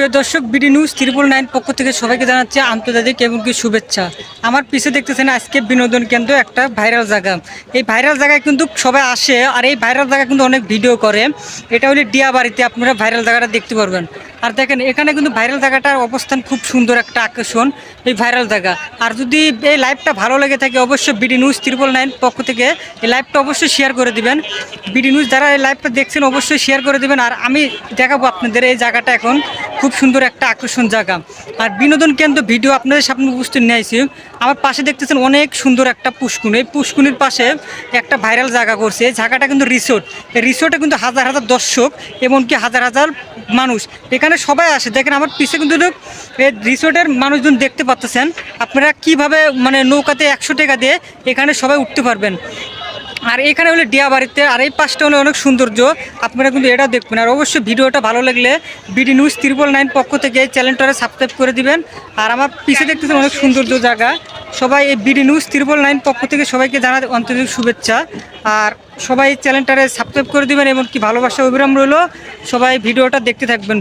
প্রিয় দর্শক, BD news triple nine পক্ষ থেকে সবাইকে জানাচ্ছি আন্তর্জাতিক এবং কি শুভেচ্ছা। আমার পিছে দেখতেছেন আজকে বিনোদন কেন্দ্র একটা ভাইরাল জায়গা। এই ভাইরাল জায়গায় কিন্তু সবাই আসে আর এই ভাইরাল জায়গা কিন্তু অনেক ভিডিও করে। এটা হলে ডিয়া বাড়িতে আপনারা ভাইরাল জায়গাটা দেখতে পারবেন। আর দেখেন, এখানে কিন্তু ভাইরাল জায়গাটার অবস্থান খুব সুন্দর একটা আকর্ষণ, এই ভাইরাল জায়গা। আর যদি এই লাইভটা ভালো লেগে থাকে, অবশ্যই বিডি নিউজ ত্রিপল নাইন পক্ষ থেকে এই লাইভটা অবশ্যই শেয়ার করে দিবেন। বিডি নিউজ যারা এই লাইভটা দেখছেন, অবশ্যই শেয়ার করে দিবেন। আর আমি দেখাবো আপনাদের এই জায়গাটা এখন। খুব সুন্দর একটা আকর্ষণ জায়গা। আর বিনোদন কেন্দ্র ভিডিও আপনাদের সামনে উপস্থিত নিয়েছি আমার পাশে দেখতেছেন অনেক সুন্দর একটা পুষ্কুন। এই পুষ্কুনির পাশে একটা ভাইরাল জায়গা করছে। এই জায়গাটা কিন্তু রিসোর্ট। এই রিসোর্টে কিন্তু হাজার হাজার দর্শক এমনকি হাজার হাজার মানুষ। এখানে সবাই আসে। দেখেন আমার পিছে কিন্তু এই রিসোর্টের মানুষজন দেখতে পাচ্ছেন আপনারা কীভাবে মানে নৌকাতে একশো টাকা দিয়ে এখানে সবাই উঠতে পারবেন। আর এখানে হলো ডিয়া বাড়িতে, আর এই পাশটা হলো অনেক সৌন্দর্য। আপনারা কিন্তু এটা দেখবেন। আর অবশ্যই ভিডিওটা ভালো লাগলে বিডি নিউজ ত্রিপল নাইন পক্ষ থেকে এই চ্যানেলটারে সাবস্ক্রাইব করে দিবেন। আর আমার পিছে দেখতেছেন অনেক সৌন্দর্য জায়গা। সবাই এই বিডি নিউজ ত্রিপল নাইন পক্ষ থেকে সবাইকে জানা আন্তরিক শুভেচ্ছা। আর সবাই এই চ্যানেলটারে সাবস্ক্রাইব করে দিবেন, এমনকি ভালোবাসা অবিরাম রইল। সবাই ভিডিওটা দেখতে থাকবেন।